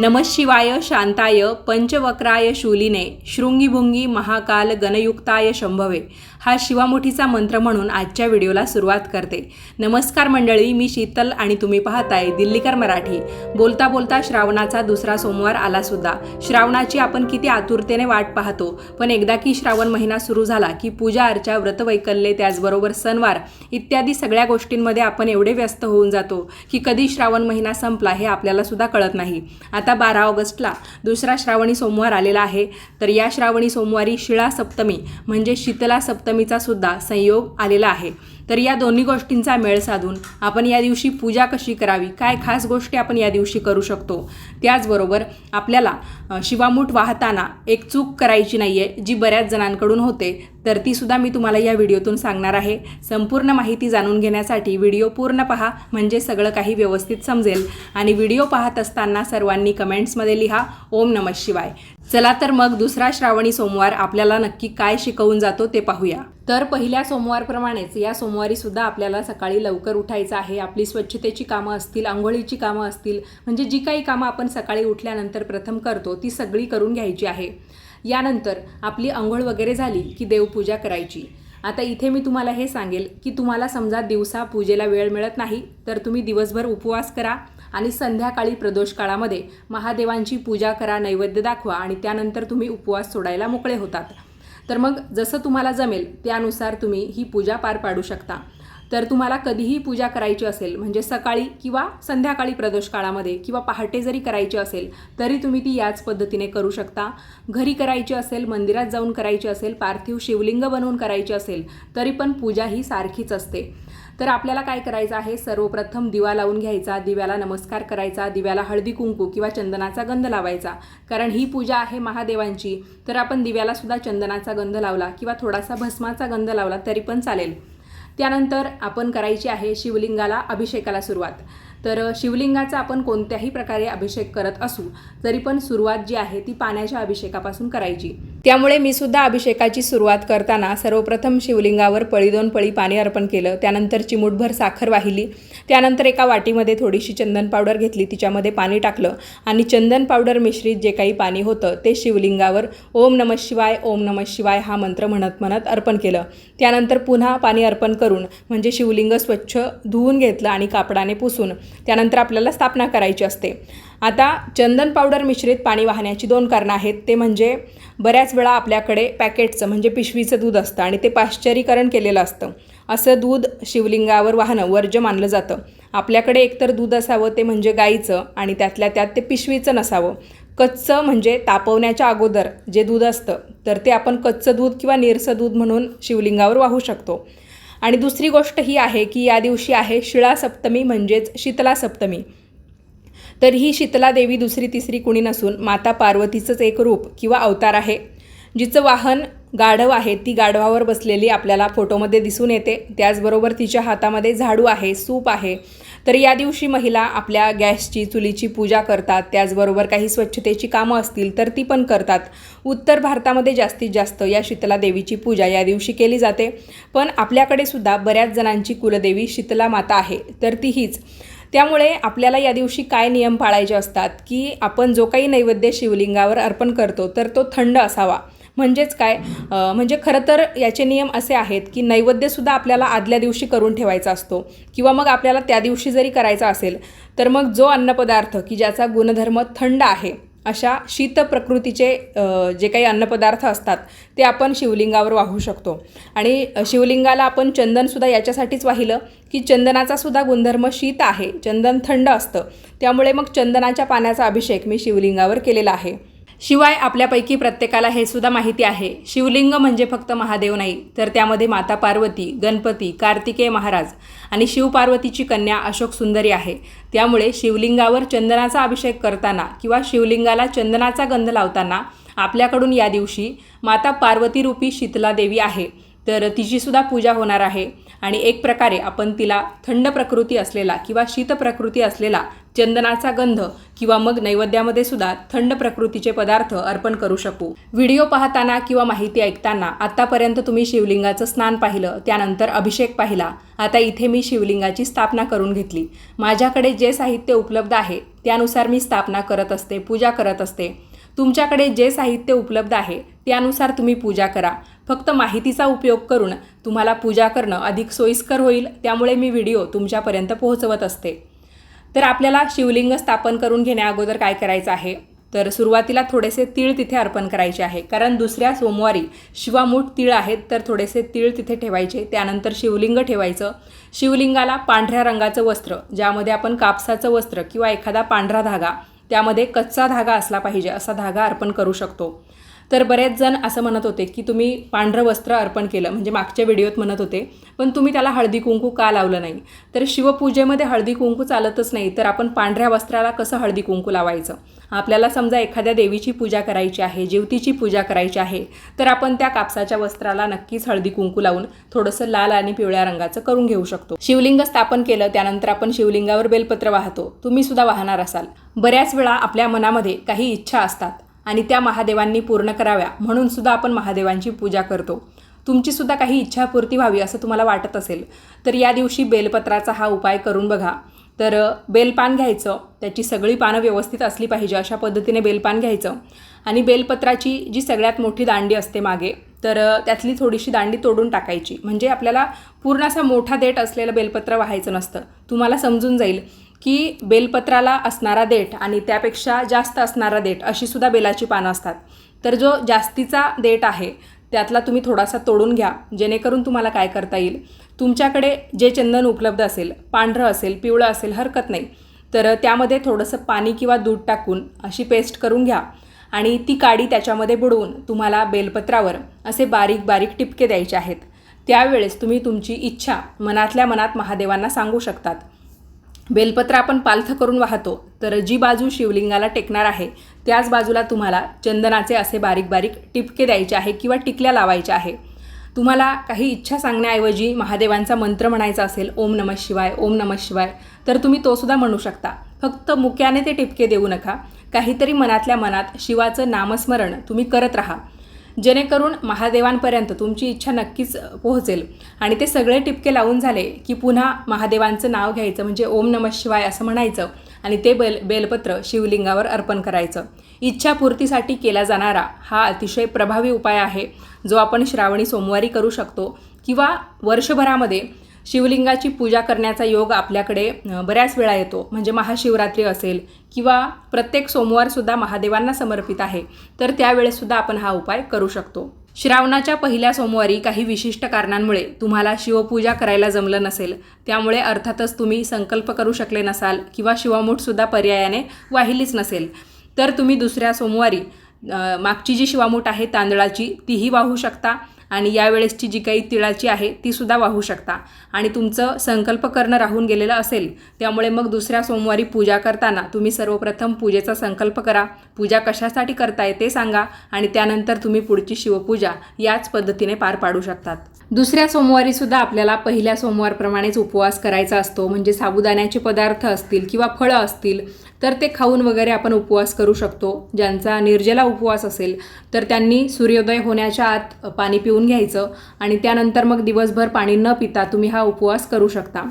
नमशिवाय शांताय पंचवक्राय शूलिने शृंगीभुंगी महाकाल गणयुक्ताय शंभवे। हा शिवामुठीचा मंत्र म्हणून आजच्या व्हिडिओला सुरुवात करते. नमस्कार मंडळी मी शीतल आणि तुम्ही पाहताय दिल्लीकर मराठी. बोलता बोलता श्रावणाचा दुसरा सोमवार आला सुद्धा. श्रावणाची आपण किती आतुरतेने वाट पाहतो पण एकदा की श्रावण महिना सुरू झाला की पूजा अर्चा व्रतवैकल्ये त्याचबरोबर सणवार इत्यादी सगळ्या गोष्टींमध्ये आपण एवढे व्यस्त होऊन जातो की कधी श्रावण महिना संपला हे आपल्याला सुद्धा कळत नाही. आता बारा ऑगस्टला दुसरा श्रावणी सोमवार आलेला आहे. तर या श्रावणी सोमवारी शिळा सप्तमी म्हणजे शीतला सप्तमी सप्तमीचा सुद्धा संयोग आलेला आहे. तर या दोन्ही गोष्टींचा मेळ साधून आपण या दिवशी पूजा कशी करावी काय खास गोष्टी आपण या दिवशी करू शकतो त्याचबरोबर आपल्याला शिवामूठ वाहताना एक चूक करायची नाही आहे जी बऱ्याच जणांकडून होते तर ती सुद्धा मी तुम्हाला या व्हिडिओतून सांगणार आहे. संपूर्ण माहिती जाणून घेण्यासाठी व्हिडिओ पूर्ण पहा म्हणजे सगळं काही व्यवस्थित समजेल. आणि व्हिडिओ पाहत असताना सर्वांनी कमेंट्समध्ये लिहा ओम नमः शिवाय. चला तर मग दुसरा श्रावणी सोमवार आपल्याला नक्की काय शिकवून जातो ते पाहूया. तर पहिल्या सोमवारप्रमाणेच या सोमवारी सुद्धा आपल्याला सकाळी लवकर उठायचं आहे. आपली स्वच्छतेची कामं असतील आंघोळीची कामं असतील म्हणजे जी काही कामं आपण सकाळी उठल्यानंतर प्रथम करतो ती सगळी करून घ्यायची आहे. यानंतर आपली आंघोळ वगैरे झाली की देवपूजा करायची. आता इथे मी तुम्हाला हे सांगेल की तुम्हाला समजा दिवसा पूजेला वेळ मिळत नाही तर तुम्ही दिवसभर उपवास करा आणि संध्याकाळी प्रदोष काळामध्ये महादेवांची पूजा करा नैवेद्य दाखवा आणि त्यानंतर तुम्ही उपवास सोडायला मोकळे होतात. तर मग जसं तुम्हाला जमेल त्यानुसार तुम्ही ही पूजा पार पाडू शकता. तर तुम्हाला कधीही पूजा करायची असेल म्हणजे सकाळी किंवा संध्याकाळी प्रदोष काळामध्ये किंवा पहाटे जरी करायची असेल तरी तुम्ही ती याच पद्धतीने करू शकता. घरी करायची असेल मंदिरात जाऊन करायची असेल पार्थिव शिवलिंग बनवून करायची असेल तरी पण पूजा ही सारखीच असते. तर आपल्याला काय करायचं आहे? सर्वप्रथम दिवा लावून घ्यायचा दिव्याला नमस्कार करायचा दिव्याला हळदी कुंकू किंवा चंदनाचा गंध लावायचा. कारण ही पूजा आहे महादेवांची. तर आपण दिव्याला सुद्धा चंदनाचा गंध लावला किंवा थोडासा भस्माचा गंध लावला तरी पण चालेल. त्यानंतर आपण करायची आहे शिवलिंगाला अभिषेकाला सुरुवात. तर शिवलिंगाचा आपण कोणत्याही प्रकारे अभिषेक करत असू तरी पण सुरुवात जी आहे ती पाण्याच्या अभिषेकापासून करायची. त्यामुळे मी सुद्धा अभिषेकाची सुरुवात करताना सर्वप्रथम शिवलिंगावर पळी दोन पळी पाणी अर्पण केलं त्यानंतर चिमूटभर साखर वाहिली त्यानंतर एका वाटीमध्ये थोडीशी चंदन पावडर घेतली तिच्यामध्ये पाणी टाकलं आणि चंदन पावडर मिश्रित जे काही पाणी होतं ते शिवलिंगावर ओम नमः शिवाय ओम नमः शिवाय हा मंत्र म्हणत म्हणत अर्पण केलं. त्यानंतर पुन्हा पाणी अर्पण करून म्हणजे शिवलिंग स्वच्छ धुवून घेतलं आणि कापडाने पुसून त्यानंतर आपल्याला स्थापना करायची असते. आता चंदन पावडर मिश्रित पाणी वाहण्याची दोन कारणं आहेत. ते म्हणजे बऱ्याच वेळा आपल्याकडे पॅकेटचं म्हणजे पिशवीचं दूध असतं आणि ते पाश्चरीकरण केलेलं असतं. असं दूध शिवलिंगावर वाहणं वर्ज्य मानलं जातं. आपल्याकडे एकतर दूध असावं ते म्हणजे गाईचं आणि त्यातल्या त्यात ते पिशवीचं नसावं. कच्चं म्हणजे तापवण्याच्या अगोदर जे दूध असतं तर ते आपण कच्चं दूध किंवा निरसं दूध म्हणून शिवलिंगावर वाहू शकतो. आणि दुसरी गोष्ट ही आहे की या दिवशी आहे शिळा सप्तमी म्हणजेच शीतला सप्तमी. तर ही शीतला देवी दुसरी तिसरी कुणी नसून माता पार्वतीचंच एक रूप किंवा अवतार आहे. जिचं वाहन गाढव आहे ती गाढवावर बसलेली आपल्याला फोटोमध्ये दिसून येते. त्याचबरोबर तिच्या हातामध्ये झाडू आहे सूप आहे. तर या दिवशी महिला आपल्या गॅसची चुलीची पूजा करतात. त्याचबरोबर काही स्वच्छतेची कामं असतील तर ती पण करतात. उत्तर भारतामध्ये जास्तीत जास्त या शीतला देवीची पूजा या दिवशी केली जाते. पण आपल्याकडे सुद्धा बऱ्याच जणांची कुलदेवी शीतला माता आहे तर ती हीच. त्यामुळे आपल्याला या दिवशी काय नियम पाळायचे असतात? की आपण जो काही नैवेद्य शिवलिंगावर अर्पण करतो तर तो थंड असावा. म्हणजेच काय? म्हणजे खरं तर याचे नियम असे आहेत की नैवेद्यसुद्धा आपल्याला आदल्या दिवशी करून ठेवायचा असतो. किंवा मग आपल्याला त्या दिवशी जरी करायचा असेल तर मग जो अन्नपदार्थ की ज्याचा गुणधर्म थंड आहे अशा शीत प्रकृतीचे जे काही अन्नपदार्थ असतात ते आपण शिवलिंगावर वाहू शकतो. आणि शिवलिंगाला आपण चंदनसुद्धा याच्यासाठीच वाहिलं की चंदनाचा सुद्धा गुणधर्म शीत आहे चंदन थंड असतं. त्यामुळे मग चंदनाच्या पाण्याचा अभिषेक मी शिवलिंगावर केलेला आहे. शिवाय आपल्यापैकी प्रत्येकाला हे सुद्धा माहिती आहे. शिवलिंग म्हणजे फक्त महादेव नाही तर त्यामध्ये माता पार्वती गणपती कार्तिकेय महाराज आणि शिवपार्वतीची कन्या अशोक सुंदरी आहे. त्यामुळे शिवलिंगावर चंदनाचा अभिषेक करताना किंवा शिवलिंगाला चंदनाचा गंध लावताना आपल्याकडून या दिवशी माता पार्वतीरूपी शीतला देवी आहे. तर तिचीसुद्धा पूजा होणार आहे. आणि एक प्रकारे आपण तिला थंड प्रकृती असलेला किंवा शीत प्रकृती असलेला चंदनाचा गंध किंवा मग नैवेद्यामध्ये सुद्धा थंड प्रकृतीचे पदार्थ अर्पण करू शकू. व्हिडिओ पाहताना किंवा माहिती ऐकताना आतापर्यंत तुम्ही शिवलिंगाचं स्नान पाहिलं त्यानंतर अभिषेक पाहिला. आता इथे मी शिवलिंगाची स्थापना करून घेतली. माझ्याकडे जे साहित्य उपलब्ध आहे त्यानुसार मी स्थापना करत असते पूजा करत असते. तुमच्याकडे जे साहित्य उपलब्ध आहे त्यानुसार तुम्ही पूजा करा. फक्त माहितीचा उपयोग करून तुम्हाला पूजा करणं अधिक सोयीस्कर होईल त्यामुळे मी व्हिडिओ तुमच्यापर्यंत पोहोचवत असते. तर आपल्याला शिवलिंग स्थापन करून घेण्या अगोदर काय करायचं आहे? तर सुरुवातीला थोडेसे तीळ तिथे अर्पण करायचे आहे. कारण दुसऱ्या सोमवारी शिवामूठ तीळ आहेत तर थोडेसे तीळ तिथे ठेवायचे. त्यानंतर शिवलिंग ठेवायचं. शिवलिंगाला पांढऱ्या रंगाचं वस्त्र ज्यामध्ये आपण कापसाचं वस्त्र किंवा एखादा पांढरा धागा त्यामध्ये कच्चा धागा असला पाहिजे असा धागा अर्पण करू शकतो. तर बरेच जण असं म्हणत होते की तुम्ही पांढरं वस्त्र अर्पण केलं म्हणजे मागच्या व्हिडिओत म्हणत होते पण तुम्ही त्याला हळदी कुंकू का लावलं नाही? तर शिवपूजेमध्ये हळदी कुंकू चालतच नाही तर आपण पांढऱ्या वस्त्राला कसं हळदी कुंकू लावायचं? आपल्याला समजा एखाद्या देवीची पूजा करायची आहे जीवतीची पूजा करायची आहे तर आपण त्या कापसाच्या वस्त्राला नक्कीच हळदी कुंकू लावून थोडंसं लाल आणि पिवळ्या रंगाचं करून घेऊ शकतो. शिवलिंग स्थापन केलं त्यानंतर आपण शिवलिंगावर बेलपत्र वाहतो. तुम्ही सुद्धा वाहणार असाल. बऱ्याच वेळा आपल्या मनामध्ये काही इच्छा असतात. आणि त्या महादेवांनी पूर्ण कराव्या. म्हणून सुद्धा आपण महादेवांची पूजा करतो. तुमची सुद्धा काही इच्छापूर्ती व्हावी असं तुम्हाला वाटत असेल तर या दिवशी बेलपत्राचा हा उपाय करून बघा. तर बेलपान घ्यायचं. त्याची सगळी पानं व्यवस्थित असली पाहिजे अशा पद्धतीने बेलपान घ्यायचं. आणि बेलपत्राची जी सगळ्यात मोठी दांडी असते मागे तर त्यातली थोडीशी दांडी तोडून टाकायची. म्हणजे आपल्याला पूर्ण असा मोठा देठ असलेलं बेलपत्र व्हायचं नसतं. तुम्हाला समजून जाईल. की बेलपत्राला असणारा देठ आणि त्यापेक्षा जास्त असणारा देठ अशी सुद्धा बेलाची पानं असतात. तर जो जास्तीचा देठ आहे त्यातला तुम्ही थोडासा तोडून घ्या. जेणेकरून तुम्हाला काय करता येईल? तुमच्याकडे जे चंदन उपलब्ध असेल पांढरं असेल पिवळं असेल हरकत नाही. तर त्यामध्ये थोडंसं पाणी किंवा दूध टाकून अशी पेस्ट करून घ्या आणि ती काडी त्याच्यामध्ये बुडवून तुम्हाला बेलपत्रावर असे बारीक बारीक टिपके द्यायचे आहेत. त्यावेळेस तुम्ही तुमची इच्छा मनातल्या मनात महादेवांना सांगू शकतात. बेलपत्र आपण पालथ करून वाहतो तर जी बाजू शिवलिंगाला टेकणार आहे त्याच बाजूला तुम्हाला चंदनाचे असे बारीक बारीक टिपके द्यायचे आहे किंवा टिकल्या लावायच्या आहे. तुम्हाला काही इच्छा सांगण्याऐवजी महादेवांचा मंत्र म्हणायचा असेल ओम नमः शिवाय ओम नमः शिवाय तर तुम्ही तोसुद्धा म्हणू शकता. फक्त मुक्याने ते टिपके देऊ नका. काहीतरी मनातल्या मनात शिवाचं नामस्मरण तुम्ही करत राहा. जेणेकरून महादेवांपर्यंत तुमची इच्छा नक्कीच पोहोचेल. आणि ते सगळे टिपके लावून झाले की पुन्हा महादेवांचं नाव घ्यायचं म्हणजे ओम नम शिवाय असं म्हणायचं आणि ते बेल बेलपत्र शिवलिंगावर अर्पण करायचं. इच्छापूर्तीसाठी केला जाणारा हा अतिशय प्रभावी उपाय आहे जो आपण श्रावणी सोमवारी करू शकतो किंवा वर्षभरामध्ये शिवलिंगाची पूजा करण्याचा योग आपल्याकडे बऱ्याच वेळा येतो. म्हणजे महाशिवरात्री असेल किंवा प्रत्येक सोमवारसुद्धा महादेवांना समर्पित आहे तर त्यावेळेसुद्धा आपण हा उपाय करू शकतो. श्रावणाच्या पहिल्या सोमवारी काही विशिष्ट कारणांमुळे तुम्हाला शिवपूजा करायला जमलं नसेल त्यामुळे अर्थातच तुम्ही संकल्प करू शकले नसाल किंवा शिवामूठसुद्धा पर्यायाने वाहिलीच नसेल तर तुम्ही दुसऱ्या सोमवारी मागची जी शिवामूठ आहे तांदळाची तीही वाहू शकता. आणि यावेळेसची जी काही तिळाची आहे तीसुद्धा वाहू शकता. आणि तुमचं संकल्प करणं राहून गेलेलं असेल त्यामुळे मग दुसऱ्या सोमवारी पूजा करताना तुम्ही सर्वप्रथम पूजेचा संकल्प करा. पूजा कशासाठी करताय ते सांगा आणि त्यानंतर तुम्ही पुढची शिवपूजा याच पद्धतीने पार पाडू शकतात. दुसऱ्या सोमवारी सुद्धा आपल्याला पहिल्या सोमवारप्रमाणेच उपवास करायचा असतो. म्हणजे साबुदाण्याचे पदार्थ असतील किंवा फळं असतील तर ते खाऊन वगैरे आपण उपवास करू शकतो. ज्यांचा निर्जला उपवास असेल तर त्यांनी सूर्योदय होण्याच्या आत पाणी पिऊन घ्यायचं आणि त्यानंतर मग दिवसभर पाणी न पिता तुम्ही हा उपवास करू शकता.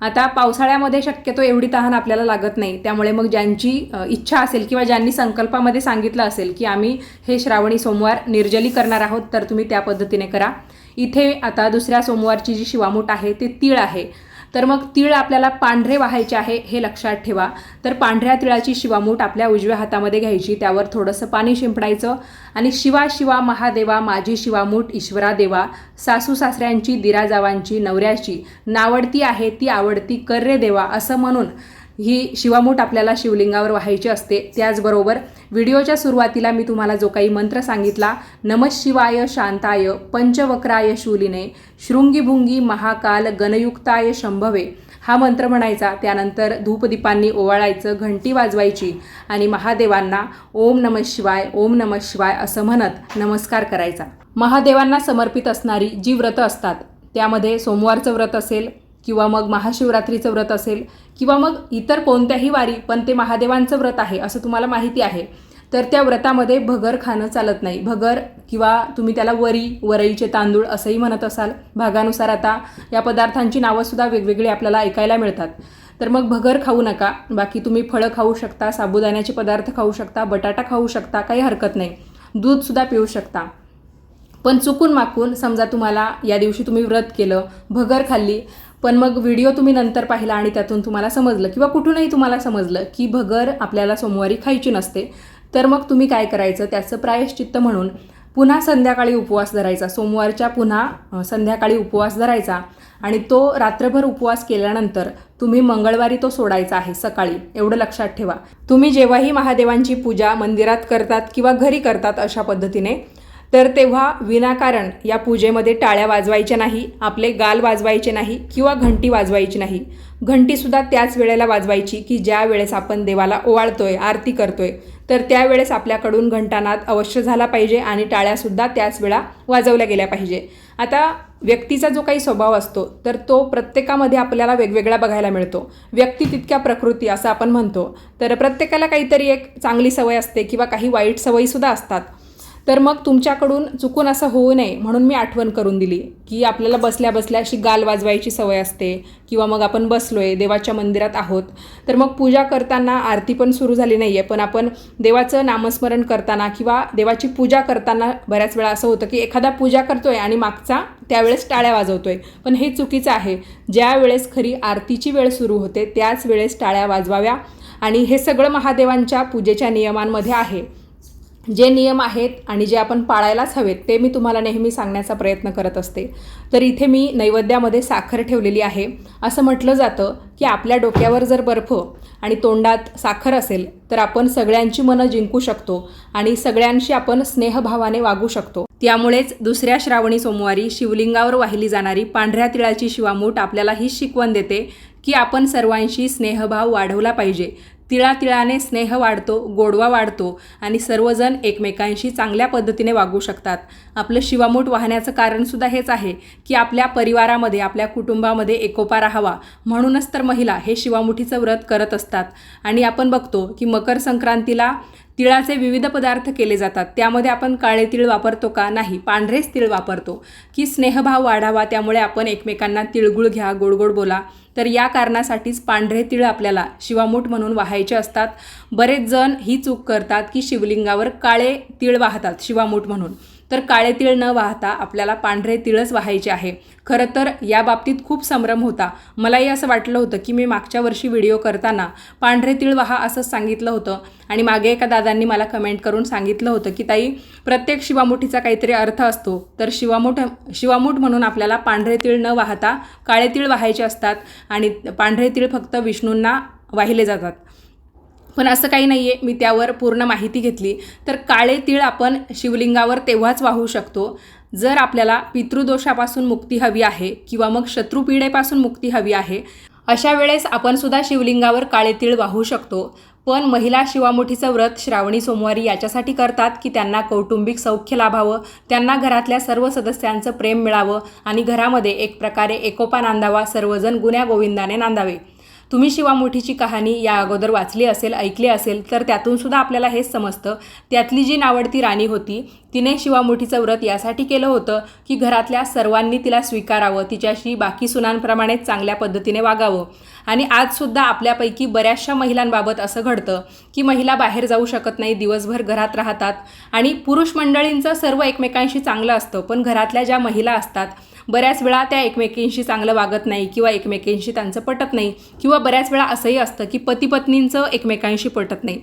आता पावसाळ्यामध्ये शक्यतो एवढी तहान आपल्याला लागत नाही. त्यामुळे मग ज्यांची इच्छा असेल किंवा ज्यांनी संकल्पामध्ये सांगितलं असेल की आम्ही हे श्रावणी सोमवार निर्जली करणार आहोत तर तुम्ही त्या पद्धतीने करा. इथे आता दुसऱ्या सोमवारची जी शिवामूठ आहे ते तीळ आहे. तर मग तीळ आपल्याला पांढरे व्हायचे आहे हे लक्षात ठेवा. तर पांढऱ्या तिळाची शिवामूठ आपल्या उजव्या हातामध्ये घ्यायची. त्यावर थोडंसं पाणी शिंपडायचं. आणि शिवा शिवा महादेवा माझी शिवामूठ ईश्वरा देवा सासू सासऱ्यांची दिराजावांची नवऱ्याची नावडती आहे ती आवडती कर्रे देवा असं म्हणून ही शिवामूठ आपल्याला शिवलिंगावर व्हायची असते. त्याचबरोबर व्हिडिओच्या सुरुवातीला मी तुम्हाला जो काही मंत्र सांगितला नम शिवाय शांताय पंचवक्राय शूलिने शृंगीभुंगी महाकाल गणयुक्ताय शंभवे. हा मंत्र म्हणायचा. त्यानंतर धूपदीपांनी ओवाळायचं घंटी वाजवायची आणि महादेवांना ओम नम शिवाय ओम नम शिवाय असं म्हणत नमस्कार करायचा. महादेवांना समर्पित असणारी जी व्रतं असतात त्यामध्ये सोमवारचं व्रत असेल किंवा मग महाशिवरात्रीचं व्रत असेल किंवा मग इतर कोणत्याही वारी पण ते महादेवांचं व्रत आहे असं तुम्हाला माहिती आहे तर त्या व्रतामध्ये भगर खाणं चालत नाही. भगर किंवा तुम्ही त्याला वरी वरईचे तांदूळ असंही म्हणत असाल. भागानुसार आता या पदार्थांची नावंसुद्धा वेगवेगळी आपल्याला ऐकायला मिळतात. तर मग भगर खाऊ नका. बाकी तुम्ही फळं खाऊ शकता साबुदाण्याचे पदार्थ खाऊ शकता बटाटा खाऊ शकता काही हरकत नाही. दूधसुद्धा पिऊ शकता. पण चुकून माकून समजा तुम्हाला या दिवशी तुम्ही व्रत केलं भगर खाल्ली पण मग व्हिडिओ तुम्ही नंतर पाहिला आणि त्यातून तुम्हाला समजलं किंवा कुठूनही तुम्हाला समजलं की भगर आपल्याला सोमवारी खायची नसते तर मग तुम्ही काय करायचं? त्याचं प्रायश्चित्त म्हणून पुन्हा संध्याकाळी उपवास धरायचा. सोमवारच्या पुन्हा संध्याकाळी उपवास धरायचा आणि तो रात्रभर उपवास केल्यानंतर तुम्ही मंगळवारी तो सोडायचा आहे सकाळी. एवढं लक्षात ठेवा. तुम्ही जेव्हाही महादेवांची पूजा मंदिरात करतात किंवा घरी करतात अशा पद्धतीने तर तेव्हा विनाकारण या पूजेमध्ये टाळ्या वाजवायच्या नाही आपले गाल वाजवायचे नाही किंवा घंटी वाजवायची नाही. घंटीसुद्धा त्याच वेळेला वाजवायची की ज्या वेळेस आपण देवाला ओवाळतोय आरती करतोय तर त्यावेळेस आपल्याकडून घंटानाद अवश्य झाला पाहिजे आणि टाळ्यासुद्धा त्याच वेळा वाजवल्या गेल्या पाहिजे. आता व्यक्तीचा जो काही स्वभाव असतो तर तो प्रत्येकामध्ये आपल्याला वेगवेगळा बघायला मिळतो. व्यक्ती तितक्या प्रकृती असं आपण म्हणतो. तर प्रत्येकाला काहीतरी एक चांगली सवय असते किंवा काही वाईट सवयीसुद्धा असतात. तर मग तुमच्याकडून चुकून असं होऊ नये म्हणून मी आठवण करून दिली की आपल्याला बसल्या बसल्या अशी गाल वाजवायची सवय असते किंवा मग आपण बसलोय देवाच्या मंदिरात आहोत. तर मग पूजा करताना आरती पण सुरू झाली नाही आहे पण आपण देवाचं नामस्मरण करताना किंवा देवाची पूजा करताना बऱ्याच वेळा असं होतं की एखादा पूजा करतोय आणि मागचा त्यावेळेस टाळ्या वाजवतोय. पण हे चुकीचं आहे. ज्या वेळेस खरी आरतीची वेळ सुरू होते त्याच वेळेस टाळ्या वाजवाव्या. आणि हे सगळं महादेवांच्या पूजेच्या नियमांमध्ये आहे. जे नियम आहेत आणि जे आपण पाळायलाच हवेत ते मी तुम्हाला नेहमी सांगण्याचा प्रयत्न करत असते. तर इथे मी नैवेद्यामध्ये साखर ठेवलेली आहे. असं म्हटलं जातं की आपल्या डोक्यावर जर बर्फ आणि तोंडात साखर असेल तर आपण सगळ्यांची मनं जिंकू शकतो आणि सगळ्यांशी आपण स्नेहभावाने वागू शकतो. त्यामुळेच दुसऱ्या श्रावणी सोमवारी शिवलिंगावर वाहिली जाणारी पांढऱ्या तिळाची शिवामूठ आपल्याला ही शिकवण देते की आपण सर्वांशी स्नेहभाव वाढवला पाहिजे. तिळातिळाने स्नेह वाढतो गोडवा वाढतो आणि सर्वजण एकमेकांशी चांगल्या पद्धतीने वागू शकतात. आपलं शिवामूठ वाहण्याचं कारणसुद्धा हेच आहे की आपल्या परिवारामध्ये आपल्या कुटुंबामध्ये एकोपा राहावा. म्हणूनच तर महिला हे शिवामुठीचं व्रत करत असतात. आणि आपण बघतो की मकर संक्रांतीला तिळाचे विविध पदार्थ केले जातात. त्यामध्ये आपण काळे तिळ वापरतो का नाही पांढरेच तिळ वापरतो. की स्नेहभाव वाढावा त्यामुळे आपण एकमेकांना तिळगुळ घ्या गोडगोड बोला. तर या कारणासाठीच पांढरे तिळ आपल्याला शिवामूठ म्हणून वाहायचे असतात. बरेच जण ही चूक करतात की शिवलिंगावर काळे तिळ वाहतात शिवामूठ म्हणून. तर काळे तीळ न वाहता आपल्याला पांढरे तीळच वाहायचे आहे. खरं तर या बाबतीत खूप संभ्रम होता. मलाही असं वाटलं होतं की मी मागच्या वर्षी व्हिडिओ करताना पांढरे तीळ वाहा असं सांगितलं होतं. आणि मागे एका दादांनी मला कमेंट करून सांगितलं होतं की ताई प्रत्येक शिवामुठीचा काहीतरी अर्थ असतो. तर शिवामूठ शिवामूठ म्हणून आपल्याला पांढरे तीळ न वाहता काळे तीळ वाहायचे असतात आणि पांढरे तीळ फक्त विष्णूंना वाहिले जातात. पण असं काही नाही आहे मी त्यावर पूर्ण माहिती घेतली. तर काळे तीळ आपण शिवलिंगावर तेव्हाच वाहू शकतो. जर आपल्याला पितृदोषापासून मुक्ती हवी आहे किंवा मग शत्रुपीडेपासून मुक्ती हवी आहे अशा वेळेस आपण सुद्धा शिवलिंगावर काळे तीळ वाहू शकतो. पण महिला शिवामुठीचं व्रत श्रावणी सोमवारी याच्यासाठी करतात की त्यांना कौटुंबिक सौख्य लाभावं त्यांना घरातल्या सर्व सदस्यांचं प्रेम मिळावं आणि घरामध्ये एक प्रकारे एकोपा नांदावा सर्वजण गुण्या गोविंदाने नांदावे. तुम्ही शिवामुठीची कहाणी या अगोदर वाचली असेल ऐकली असेल तर त्यातून सुद्धा आपल्याला हेच समजतं. त्यातली जी नावडती राणी होती तिने शिवामुठीचं व्रत यासाठी केलं होतं की घरातल्या सर्वांनी तिला स्वीकारावं तिच्याशी बाकी सुनांप्रमाणेच चांगल्या पद्धतीने वागावं. आणि आजसुद्धा आपल्यापैकी बऱ्याचशा महिलांबाबत असं घडतं की महिला बाहेर जाऊ शकत नाही दिवसभर घरात राहतात. आणि पुरुष मंडळींचं सर्व एकमेकांशी चांगलं असतं पण घरातल्या ज्या महिला असतात बऱ्याच वेळा त्या एकमेकींशी चांगलं वागत नाही किंवा एकमेकींशी त्यांचं पटत नाही किंवा बऱ्याच वेळा असंही असतं की पती पत्नींचं एकमेकांशी पटत नाही.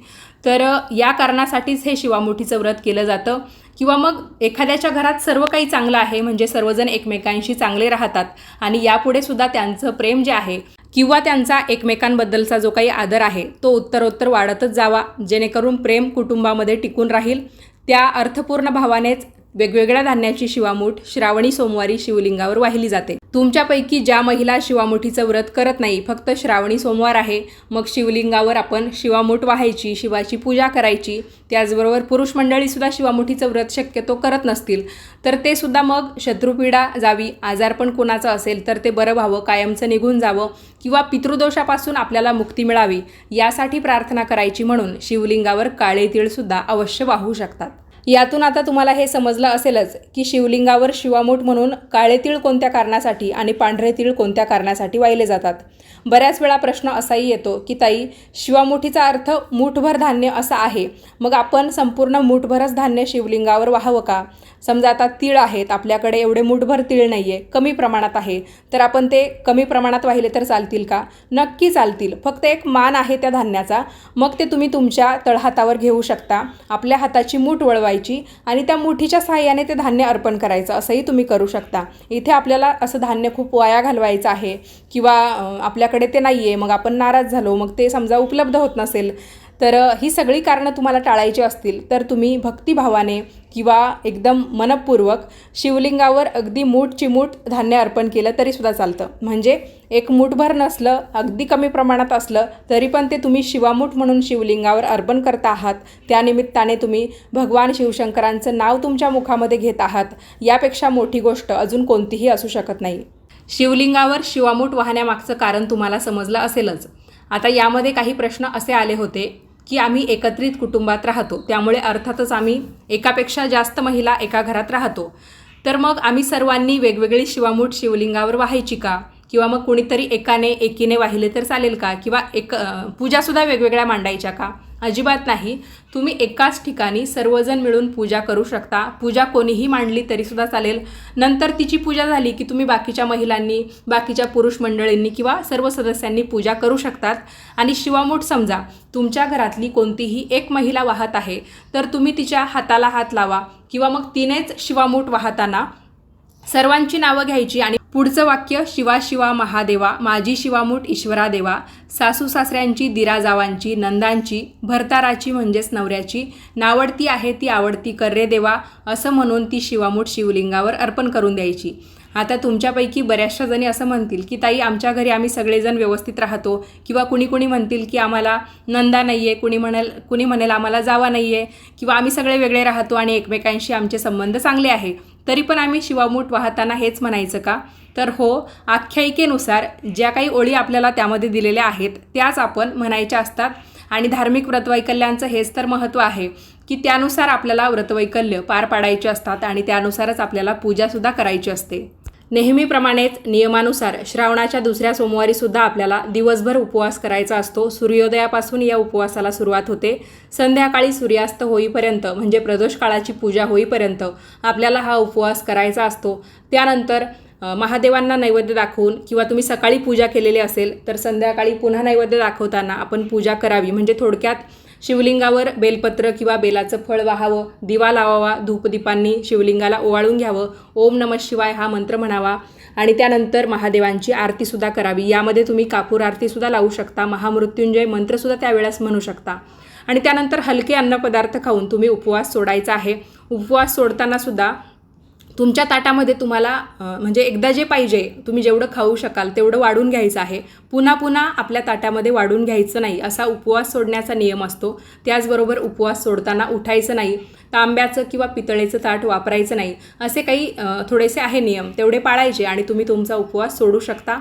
तर या कारणासाठीच हे शिवामुठीचं व्रत केलं जातं. किंवा मग एखाद्याच्या घरात सर्व काही चांगलं आहे म्हणजे सर्वजण एकमेकांशी चांगले राहतात आणि यापुढे सुद्धा त्यांचं प्रेम जे आहे किंवा त्यांचा एकमेकांबद्दलचा जो काही आदर आहे तो उत्तरोत्तर वाढतच जावा. जेणेकरून प्रेम कुटुंबामध्ये टिकून राहील. त्या अर्थपूर्ण भावानेच वेगवेगळ्या धान्याची शिवामूठ श्रावणी सोमवारी शिवलिंगावर वाहिली जाते. तुमच्यापैकी ज्या महिला शिवामुठीचं व्रत करत नाही फक्त श्रावणी सोमवार आहे. मग शिवलिंगावर आपण शिवामूठ वाहायची शिवाची पूजा करायची त्याचबरोबर पुरुष मंडळीसुद्धा शिवामुठीचं व्रत शक्यतो करत नसतील. तर ते सुद्धा मग शत्रुपीडा जावी आजारपण कोणाचं असेल तर ते बरं व्हावं कायमचं निघून जावं किंवा पितृदोषापासून आपल्याला मुक्ती मिळावी यासाठी प्रार्थना करायची म्हणून शिवलिंगावर काळे तीळसुद्धा अवश्य वाहू शकतात. यातून आता तुम्हाला हे समजलं असेलच की शिवलिंगावर शिवामूठ म्हणून काळे तीळ कोणत्या कारणासाठी आणि पांढरे तीळ कोणत्या कारणासाठी वाहिले जातात? बऱ्याच वेळा प्रश्न असाही येतो की ताई शिवामुठीचा अर्थ मूठभर धान्य असा आहे मग आपण संपूर्ण मूठभरच धान्य शिवलिंगावर वाहावं का? समजा आता तीळ आहेत आपल्याकडे एवढे मूठभर तीळ नाही आहे कमी प्रमाणात आहे तर आपण ते कमी प्रमाणात वाहिले तर चालतील का? नक्की चालतील फक्त एक मान आहे त्या धान्याचा मग ते तुम्ही तुमच्या तळहातावर घेऊ शकता आपल्या हाताची मूठ वळवायची. आणि त्या मुठीच्या सहाय्याने ते धान्य अर्पण करायचं. असंही तुम्ही करू शकता. इथे आपल्याला असं धान्य खूप वाया घालवायचं आहे किंवा आपल्याकडे ते नाही आहे मग आपण नाराज झालो मग ते समजा उपलब्ध होत नसेल तर ही सगळी कारणं तुम्हाला टाळायची असतील तर तुम्ही भक्तिभावाने किंवा एकदम मनपूर्वक शिवलिंगावर अगदी मूठ चिमूट धान्य अर्पण केलं तरीसुद्धा चालतं. म्हणजे एक मूठभर नसलं अगदी कमी प्रमाणात असलं तरी पण ते तुम्ही शिवामूठ म्हणून शिवलिंगावर अर्पण करत आहात. त्यानिमित्ताने तुम्ही भगवान शिवशंकरांचं नाव तुमच्या मुखामध्ये घेत आहात. यापेक्षा मोठी गोष्ट अजून कोणतीही असू शकत नाही. शिवलिंगावर शिवामूठ वाहण्यामागचं कारण तुम्हाला समजलं असेलच. आता यामध्ये काही प्रश्न असे आले होते की आम्ही एकत्रित कुटुंबात राहतो. त्यामुळे अर्थातच आम्ही एकापेक्षा जास्त महिला एका घरात राहतो. तर मग आम्ही सर्वांनी वेगवेगळी शिवामूठ शिवलिंगावर वाहायची का? किंवा मग कुणीतरी एकाने एकीने वाहिले तर चालेल का? किंवा एक पूजासुद्धा वेगवेगळ्या मांडायच्या का? अजिबात नाही. तुम्ही एकाच ठिकाणी सर्वजण मिळून पूजा करू शकता. पूजा कोणीही मांडली तरीसुद्धा चालेल. नंतर तिची पूजा झाली की तुम्ही बाकीच्या महिलांनी बाकीच्या पुरुष मंडळींनी किंवा सर्व सदस्यांनी पूजा करू शकतात. आणि शिवामूठ समजा तुमच्या घरातली कोणतीही एक महिला वाहत आहे तर तुम्ही तिच्या हाताला हात लावा किंवा मग तिनेच शिवामूठ वाहताना सर्वांची नावं घ्यायची आणि पुढचं वाक्य शिवा शिवा महादेवा माझी शिवामूठ ईश्वरा देवा सासू सासऱ्यांची दिराजावांची नंदांची भरताराची म्हणजेच नवऱ्याची नावडती आहे ती आवडती कर्रे देवा असं म्हणून ती शिवामूठ शिवलिंगावर अर्पण करून द्यायची. आता तुमच्यापैकी बऱ्याचशा जणी असं म्हणतील की ताई आमच्या घरी आम्ही सगळेजण व्यवस्थित राहतो. किंवा कुणी कुणी म्हणतील की आम्हाला नंदा नाही आहे कुणी म्हणेल कुणी म्हणेल आम्हाला जावा नाही आहे किंवा आम्ही सगळे वेगळे राहतो आणि एकमेकांशी आमचे संबंध चांगले आहे. तरी पण आम्ही शिवामूठ वाहताना हेच म्हणायचं का? तर हो आख्यायिकेनुसार ज्या काही ओळी आपल्याला त्यामध्ये दिलेल्या आहेत त्याच आपण म्हणायच्या असतात. आणि धार्मिक व्रतवैकल्यांचं हेच तर महत्त्व आहे की त्यानुसार आपल्याला व्रतवैकल्य पार पाडायचे असतात आणि त्यानुसारच आपल्याला पूजासुद्धा करायची असते. नेहमीप्रमाणेच नियमानुसार श्रावणाच्या दुसऱ्या सोमवारीसुद्धा आपल्याला दिवसभर उपवास करायचा असतो. सूर्योदयापासून या उपवासाला सुरुवात होते. संध्याकाळी सूर्यास्त होईपर्यंत म्हणजे प्रदोष काळाची पूजा होईपर्यंत आपल्याला हा उपवास करायचा असतो. त्यानंतर महादेवांना नैवेद्य दाखवून किंवा तुम्ही सकाळी पूजा केलेली असेल तर संध्याकाळी पुन्हा नैवेद्य दाखवताना आपण पूजा करावी. म्हणजे थोडक्यात शिवलिंगावर बेलपत्र किंवा बेलाचं फळ वाहावं दिवा लावावा धूपदीपांनी शिवलिंगाला ओवाळून घ्यावं ओम नम शिवाय हा मंत्र म्हणावा. आणि त्यानंतर महादेवांची आरतीसुद्धा करावी. यामध्ये तुम्ही कापूर आरतीसुद्धा लावू शकता महामृत्युंजय मंत्रसुद्धा त्यावेळेस म्हणू शकता. आणि त्यानंतर हलके अन्नपदार्थ खाऊन तुम्ही उपवास सोडायचा आहे. उपवास सोडतानासुद्धा तुमच्या ताटामध्ये तुम्हाला म्हणजे एकदा जे पाहिजे तुम्ही जेवढं खाऊ शकाल तेवढं वाढून घ्यायचं आहे. पुन्हा पुन्हा आपल्या ताटामध्ये वाढून घ्यायचं नाही असा उपवास सोडण्याचा नियम असतो. त्याचबरोबर उपवास सोडताना उठायचं नाही तांब्याचं किंवा पितळेचं ताट वापरायचं नाही असे काही थोडेसे आहे नियम. तेवढे पाळायचे आणि तुम्ही तुमचा उपवास सोडू शकता.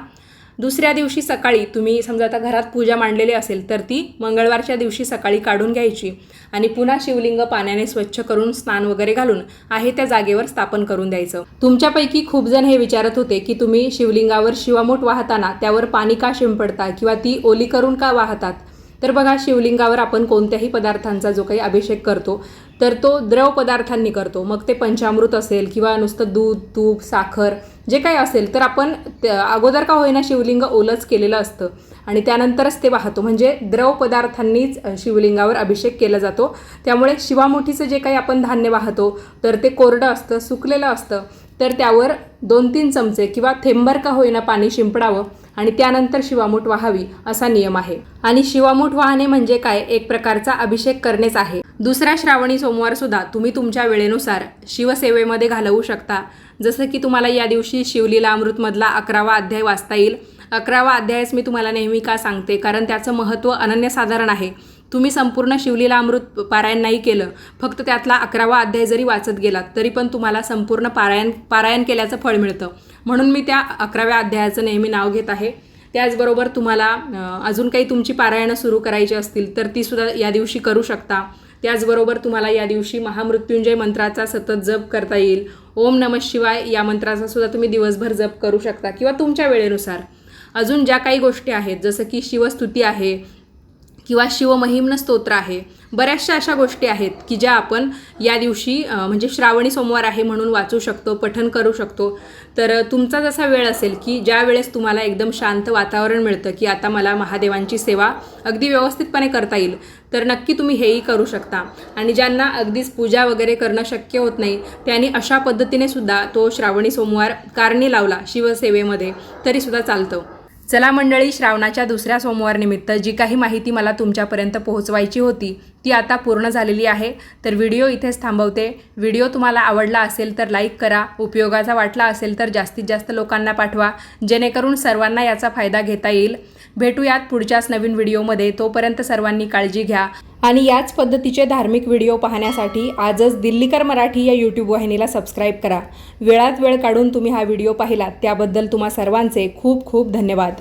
दुसऱ्या दिवशी सकाळी तुम्ही समजा आता घरात पूजा मांडलेली असेल तर ती मंगळवारच्या दिवशी सकाळी काढून घ्यायची आणि पुन्हा शिवलिंग पाण्याने स्वच्छ करून स्नान वगैरे घालून आहे त्या जागेवर स्थापन करून द्यायचं. तुमच्यापैकी खूप जण हे विचारत होते की तुम्ही शिवलिंगावर शिवामूठ वाहताना त्यावर पाणी का शिंपडता किंवा ती ओली करून का वाहतात? तर बघा शिवलिंगावर आपण कोणत्याही पदार्थांचा जो काही अभिषेक करतो तर तो द्रव पदार्थांनी करतो. मग ते पंचामृत असेल किंवा नुसतं दूध तूप साखर जे काही असेल तर आपण त्या- अगोदर का होईना शिवलिंग ओलच केलेलं असतं. आणि त्यानंतरच ते वाहतो. म्हणजे द्रव पदार्थांनीच शिवलिंगावर अभिषेक केला जातो. त्यामुळे शिवामुठीचं जे काही आपण धान्य वाहतो तर ते कोरडं असतं सुकलेलं असतं. तर त्यावर दोन तीन चमचे किंवा थेंबर का होईना पाणी शिंपडावं आणि त्यानंतर शिवामूठ वाहावी असा नियम आहे. आणि शिवामूठ वाहणे म्हणजे काय? एक प्रकारचा अभिषेक करणेच आहे. दुसऱ्या श्रावणी सोमवार सुद्धा तुम्ही तुमच्या वेळेनुसार शिवसेवेमध्ये घालवू शकता. जसं की तुम्हाला या दिवशी शिवलीला अमृतमधला अकरावा अध्याय वाचता येईल. अकरावा अध्यायच मी तुम्हाला नेहमी का सांगते? कारण त्याचं महत्त्व अनन्यसाधारण आहे. तुम्ही संपूर्ण शिवलीला अमृत पारायण नाही केलं फक्त त्यातला अकरावा अध्याय जरी वाचत गेलात तरी पण तुम्हाला संपूर्ण पारायण पारायण केल्याचं फळ मिळतं. म्हणून मी त्या अकराव्या अध्यायाचं नेहमी नाव घेत आहे. त्याचबरोबर तुम्हाला अजून काही तुमची पारायणं सुरू करायची असतील तर तीसुद्धा या दिवशी करू शकता. त्याचबरोबर तुम्हाला या दिवशी महामृत्युंजय मंत्राचा सतत जप करता येईल. ओम नमः शिवाय या मंत्राचा सुद्धा तुम्ही दिवसभर जप करू शकता किंवा तुमच्या वेळेनुसार. अजून ज्या काही गोष्टी आहेत जसं की शिवस्तुती आहे किंवा शिवमहिम्न स्तोत्र आहे. बऱ्याचशा अशा गोष्टी आहेत की ज्या आपण या दिवशी म्हणजे श्रावणी सोमवार आहे म्हणून वाचू शकतो पठन करू शकतो. तर तुमचा जसा वेळ असेल की ज्या वेळेस तुम्हाला एकदम शांत वातावरण मिळतं की आता मला महादेवांची सेवा अगदी व्यवस्थितपणे करता येईल तर नक्की तुम्ही हेही करू शकता. आणि ज्यांना अगदीच पूजा वगैरे करणं शक्य होत नाही त्यांनी अशा पद्धतीने सुद्धा तो श्रावणी सोमवार कारणी लावला शिवसेवेमध्ये तरीसुद्धा चालतं. चला मंडळी श्रावणाच्या दुसऱ्या सोमवारनिमित्त जी काही माहिती मला तुमच्यापर्यंत पोहोचवायची होती ती आता पूर्ण झालेली आहे. तर व्हिडिओ इथेच थांबवते. व्हिडिओ तुम्हाला आवडला असेल तर लाईक करा. उपयोगाचा वाटला असेल तर जास्तीत जास्त लोकांना पाठवा. जेणेकरून सर्वांना याचा फायदा घेता येईल. भेटूयात पुढच्याच नवीन व्हिडिओमध्ये. तोपर्यंत सर्वांनी काळजी घ्या. आणि याच पद्धतीचे धार्मिक व्हिडिओ पाहण्यासाठी आजच दिल्लीकर मराठी या यूट्यूब वाहिनीला सबस्क्राईब करा. वेळात वेळ काढून तुम्ही हा व्हिडिओ पाहिलात त्याबद्दल तुम्हा सर्वांचे खूप खूप धन्यवाद.